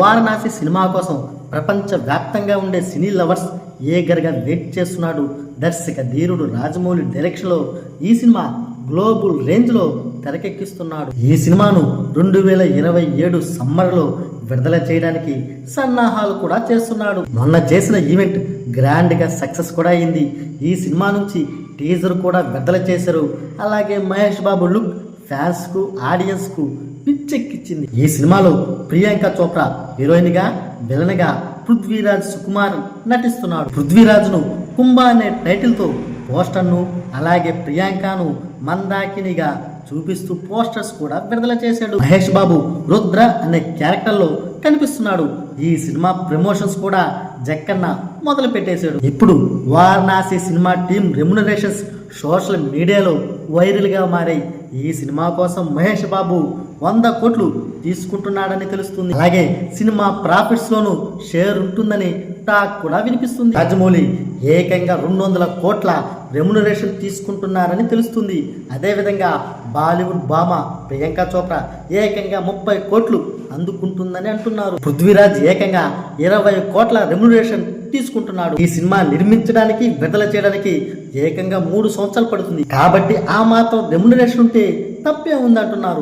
Varanasi cinema కోసం ప్రపంచ వ్యాప్తంగా ఉండే సినీ లవర్స్ ఏగర్గా వెయిట్ చేస్తున్నాడు దర్శక ధీరుడు రాజమౌళి డైరెక్షన్లో ఈ సినిమా గ్లోబల్ రేంజ్లో తెరకెక్కిస్తున్నాడు. ఈ సినిమాను రెండు వేల ఇరవై ఏడు సమ్మర్లో విడుదల చేయడానికి సన్నాహాలు కూడా చేస్తున్నాడు. మొన్న చేసిన ఈవెంట్ గ్రాండ్గా సక్సెస్ కూడా అయింది. ఈ సినిమా నుంచి టీజర్ కూడా విడుదల చేశారు. అలాగే మహేష్ బాబు లుక్ ఫ్యాన్స్కు ఆడియన్స్కు పిచ్చెక్కిచ్చింది ఈ సినిమాలో ప్రియాంక చోప్రా హీరోయిన్గా విలన్గా పృథ్వీరాజ్ సుకుమార్ నటిస్తున్నాడు. పృథ్వీరాజ్ను కుంభ అనే టైటిల్తో పోస్టర్ను అలాగే ప్రియాంకను మందాకినిగా చూపిస్తూ పోస్టర్స్ కూడా విడుదల చేశాడు. మహేష్ బాబు రుద్ర అనే క్యారెక్టర్లో కనిపిస్తున్నాడు. ఈ సినిమా ప్రమోషన్స్ కూడా జక్కన్న మొదలు పెట్టేశాడు ఇప్పుడు Varanasi cinema team remunerations social media వైరల్గా మారాయి ఈ సినిమా కోసం మహేష్ బాబు వంద కోట్లు తీసుకుంటున్నాడని తెలుస్తుంది. అలాగే సినిమా ప్రాఫిట్స్లోనూ షేర్ ఉంటుందని టాక్ కూడా వినిపిస్తుంది. రాజమౌళి ఏకంగా రెండు వందల కోట్ల రెమ్యునరేషన్ తీసుకుంటున్నారని తెలుస్తుంది. అదేవిధంగా బాలీవుడ్ భామ ప్రియాంక చోప్రా ఏకంగా ముప్పై కోట్లు అందుకుంటుందని అంటున్నారు. పృథ్వీరాజ్ ఏకంగా ఇరవై కోట్ల రెమ్యునరేషన్ తీసుకుంటున్నాడు. ఈ సినిమా నిర్మించడానికి విడుదల చేయడానికి ఏకంగా మూడు సంవత్సరాలు పడుతుంది. కాబట్టి ఆ మాత్రం రెమ్యునరేషన్ ఉంటే తప్పే ఉందంటున్నారు.